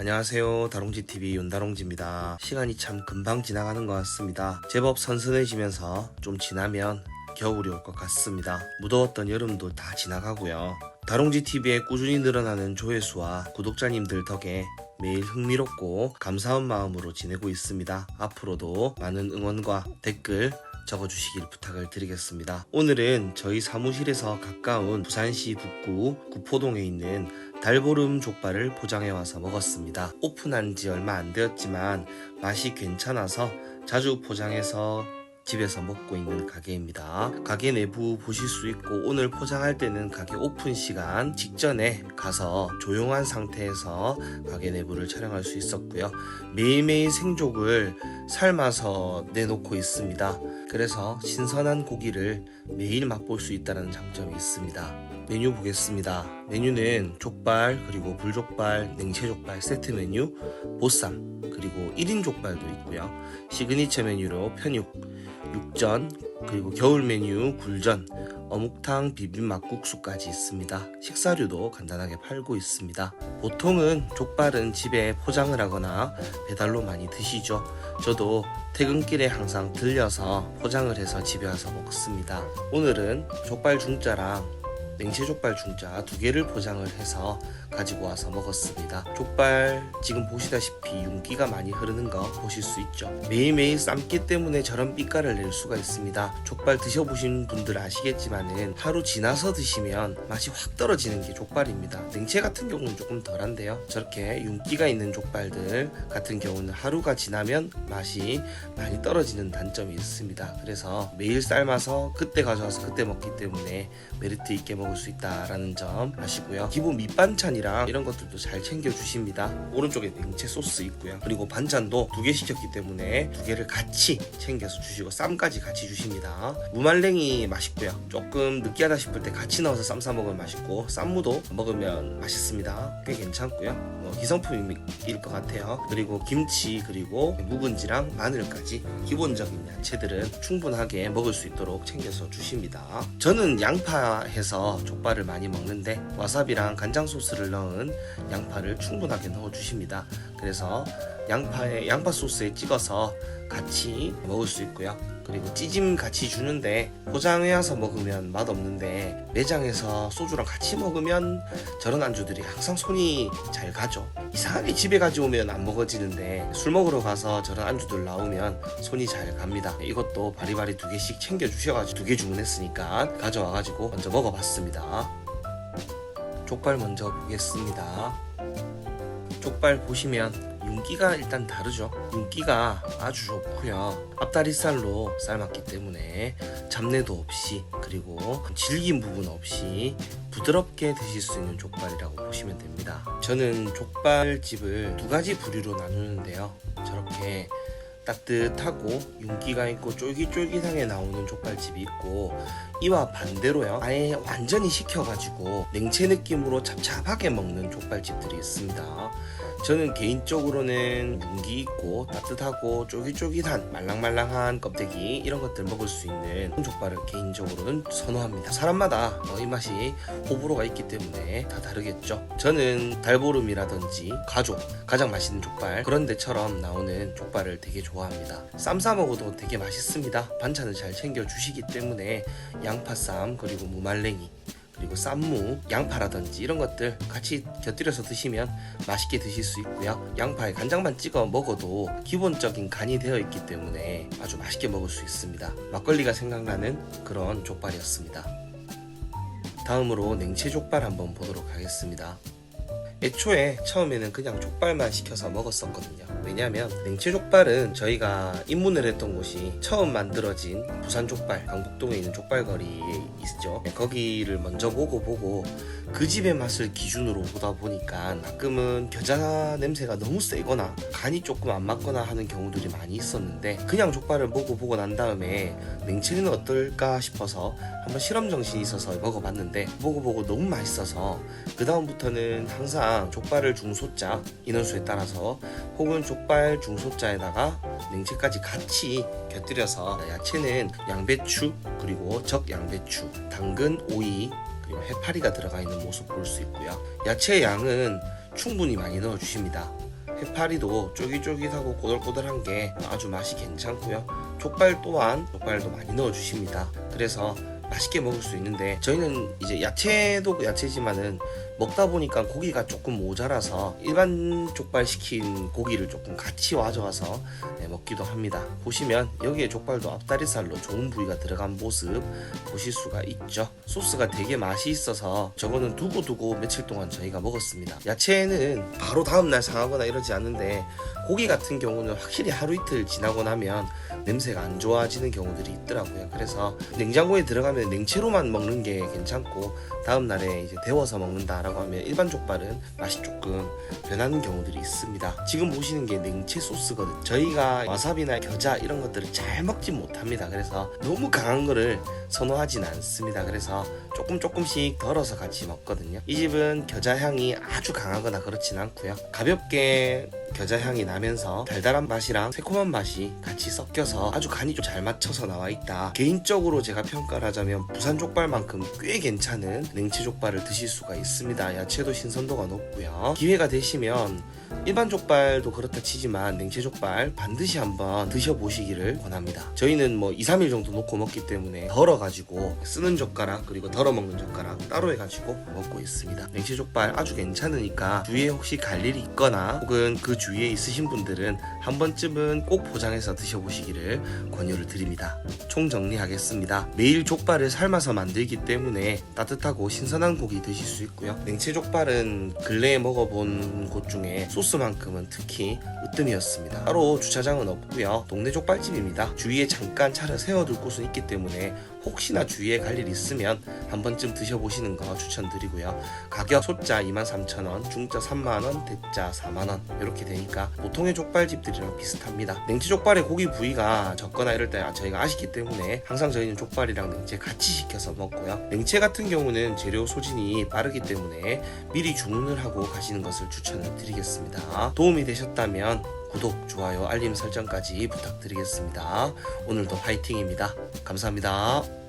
안녕하세요. 다롱지TV 윤다롱지입니다. 시간이 참 금방 지나가는 것 같습니다. 제법 선선해지면서 좀 지나면 겨울이 올 것 같습니다. 무더웠던 여름도 다 지나가고요. 다롱지TV에 꾸준히 늘어나는 조회수와 구독자님들 덕에 매일 흥미롭고 감사한 마음으로 지내고 있습니다. 앞으로도 많은 응원과 댓글 적어주시길 부탁을 드리겠습니다. 오늘은 저희 사무실에서 가까운 부산시 북구 구포동에 있는 달보름 족발을 포장해 와서 먹었습니다. 오픈한 지 얼마 안 되었지만 맛이 괜찮아서 자주 포장해서 집에서 먹고 있는 가게입니다. 가게 내부 보실 수 있고 오늘 포장할 때는 가게 오픈 시간 직전에 가서 조용한 상태에서 가게 내부를 촬영할 수 있었고요. 매일매일 생족을 삶아서 내놓고 있습니다. 그래서 신선한 고기를 매일 맛볼 수 있다는 장점이 있습니다. 메뉴 보겠습니다. 메뉴는 족발, 그리고 불족발, 냉채족발 세트 메뉴, 보쌈, 그리고 1인 족발도 있고요. 시그니처 메뉴로 편육, 육전, 그리고 겨울 메뉴 굴전, 어묵탕, 비빔막국수까지 있습니다. 식사류도 간단하게 팔고 있습니다. 보통은 족발은 집에 포장을 하거나 배달로 많이 드시죠. 저도 퇴근길에 항상 들려서 포장을 해서 집에 와서 먹습니다. 오늘은 족발 중짜랑 냉채 족발 중짜 두 개를 포장을 해서 가지고 와서 먹었습니다. 족발 지금 보시다시피 윤기가 많이 흐르는 거 보실 수 있죠. 매일매일 삶기 때문에 저런 빛깔을 낼 수가 있습니다. 족발 드셔보신 분들 아시겠지만은 하루 지나서 드시면 맛이 확 떨어지는 게 족발입니다. 냉채 같은 경우는 조금 덜한데요. 저렇게 윤기가 있는 족발들 같은 경우는 하루가 지나면 맛이 많이 떨어지는 단점이 있습니다. 그래서 매일 삶아서 그때 가져와서 그때 먹기 때문에 메리트 있게 먹을 수 있다라는 점 아시고요. 기본 밑반찬이랑 이런 것들도 잘 챙겨 주십니다. 오른쪽에 냉채 소스 있고요. 그리고 반찬도 두 개 시켰기 때문에 두 개를 같이 챙겨서 주시고 쌈까지 같이 주십니다. 무말랭이 맛있고요. 조금 느끼하다 싶을 때 같이 넣어서 쌈 싸 먹으면 맛있고 쌈무도 먹으면 맛있습니다. 꽤 괜찮고요. 뭐 기성품일 것 같아요. 그리고 김치 그리고 묵은지랑 마늘까지 기본적인 야채들은 충분하게 먹을 수 있도록 챙겨서 주십니다. 저는 양파해서 족발을 많이 먹는데 와사비랑 간장 소스를 넣은 양파를 충분하게 넣어 주십니다. 그래서 양파에 양파 소스에 찍어서 같이 먹을 수 있고요. 그리고 찌짐 같이 주는데 포장해 와서 먹으면 맛 없는데 매장에서 소주랑 같이 먹으면 저런 안주들이 항상 손이 잘 가죠. 이상하게 집에 가져오면 안 먹어지는데 술 먹으러 가서 저런 안주들 나오면 손이 잘 갑니다. 이것도 바리바리 두 개씩 챙겨 주셔가지고 두 개 주문했으니까 가져와가지고 먼저 먹어봤습니다. 족발 먼저 보겠습니다. 족발 보시면 윤기가 일단 다르죠. 윤기가 아주 좋고요. 앞다리살로 삶았기 때문에 잡내도 없이 그리고 질긴 부분 없이 부드럽게 드실 수 있는 족발이라고 보시면 됩니다. 저는 족발집을 두 가지 부류로 나누는데요. 저렇게 따뜻하고 윤기가 있고 쫄깃쫄깃하게 나오는 족발집이 있고 이와 반대로요. 아예 완전히 식혀가지고 냉채 느낌으로 찹찹하게 먹는 족발집들이 있습니다. 저는 개인적으로는 윤기 있고 따뜻하고 쫄깃쫄깃한 말랑말랑한 껍데기 이런 것들 먹을 수 있는 족발을 개인적으로는 선호합니다. 사람마다 어, 입맛이 호불호가 있기 때문에 다 다르겠죠. 저는 달보름이라든지 가족 가장 맛있는 족발 그런 데처럼 나오는 족발을 되게 좋아합니다 쌈 싸 먹어도 되게 맛있습니다 반찬을 잘 챙겨 주시기 때문에 양파쌈 그리고 무말랭이 그리고 쌈무, 양파라든지 이런 것들 같이 곁들여서 드시면 맛있게 드실 수 있고요. 양파에 간장만 찍어 먹어도 기본적인 간이 되어 있기 때문에 아주 맛있게 먹을 수 있습니다. 막걸리가 생각나는 그런 족발이었습니다. 다음으로 냉채 족발 한번 보도록 하겠습니다. 애초에 처음에는 그냥 족발만 시켜서 먹었었거든요. 왜냐하면 냉채 족발은 저희가 입문을 했던 곳이 처음 만들어진 부산 족발, 강북동에 있는 족발거리에 있죠. 네, 거기를 먼저 보고 보고 그 집의 맛을 기준으로 보다 보니까 가끔은 겨자 냄새가 너무 세거나 간이 조금 안 맞거나 하는 경우들이 많이 있었는데 그냥 족발을 먹고 보고 난 다음에 냉채는 어떨까 싶어서 한번 실험 정신이 있어서 먹어봤는데 보고 보고 너무 맛있어서 그 다음부터는 항상 족발을 중소자 인원수에 따라서 혹은 족발 중소자에다가 냉채까지 같이 곁들여서 야채는 양배추 그리고 적 양배추 당근 오이 그리고 해파리가 들어가 있는 모습 볼 수 있고요 야채 양은 충분히 많이 넣어 주십니다 해파리도 쫄깃쫄깃하고 꼬들꼬들한 게 아주 맛이 괜찮고요. 족발 또한 족발도 많이 넣어 주십니다. 그래서 맛있게 먹을 수 있는데 저희는 이제 야채도 야채지만은 먹다 보니까 고기가 조금 모자라서 일반 족발 시킨 고기를 조금 같이 와줘서 네, 먹기도 합니다. 보시면 여기에 족발도 앞다리살로 좋은 부위가 들어간 모습 보실 수가 있죠. 소스가 되게 맛이 있어서 저거는 두고두고 며칠 동안 저희가 먹었습니다. 야채는 바로 다음날 상하거나 이러지 않는데 고기 같은 경우는 확실히 하루 이틀 지나고 나면 냄새가 안 좋아지는 경우들이 있더라고요. 그래서 냉장고에 들어가면 냉채로만 먹는 게 괜찮고 다음 날에 이제 데워서 먹는다라고 하면 일반 족발은 맛이 조금 변하는 경우들이 있습니다. 지금 보시는 게 냉채 소스거든요. 저희가 와사비나 겨자 이런 것들을 잘 먹진 못합니다. 그래서 너무 강한 거를 선호하진 않습니다. 그래서 조금 조금씩 덜어서 같이 먹거든요. 이 집은 겨자 향이 아주 강하거나 그렇진 않고요. 가볍게 겨자 향이 나면서 달달한 맛이랑 새콤한 맛이 같이 섞여서 아주 간이 좀 잘 맞춰서 나와 있다. 개인적으로 제가 평가를 하자면 부산 족발만큼 꽤 괜찮은 냉채 족발을 드실 수가 있습니다. 야채도 신선도가 높고요. 기회가 되시면 일반 족발도 그렇다 치지만 냉채 족발 반드시 한번 드셔보시기를 권합니다. 저희는 뭐 2, 3일 정도 놓고 먹기 때문에 덜어가지고 쓰는 젓가락 그리고 덜어 먹는 젓가락 따로 해가지고 먹고 있습니다. 냉채 족발 아주 괜찮으니까 주위에 혹시 갈 일이 있거나 혹은 그 주위에 있으신 분들은 한 번쯤은 꼭 포장해서 드셔보시기를 권유를 드립니다. 총 정리하겠습니다. 매일 족발을 삶아서 만들기 때문에 따뜻하고 신선한 고기 드실 수 있고요. 냉채 족발은 근래에 먹어본 곳 중에 소스만큼은 특히 으뜸이었습니다. 따로 주차장은 없고요. 동네 족발집입니다. 주위에 잠깐 차를 세워둘 곳은 있기 때문에 혹시나 주위에 갈 일 있으면 한 번쯤 드셔보시는 거 추천드리고요. 가격 소자 23,000원, 중자 3만원, 대자 4만원 이렇게 되니까 보통의 족발집들이랑 비슷합니다. 냉채 족발의 고기 부위가 적거나 이럴 때 저희가 아쉽기 때문에 항상 저희는 족발이랑 냉채 같이 시켜서 먹고요. 냉채 같은 경우는 재료 소진이 빠르기 때문에 미리 주문을 하고 가시는 것을 추천을 드리겠습니다. 도움이 되셨다면 구독, 좋아요, 알림 설정까지 부탁드리겠습니다. 오늘도 화이팅입니다. 감사합니다.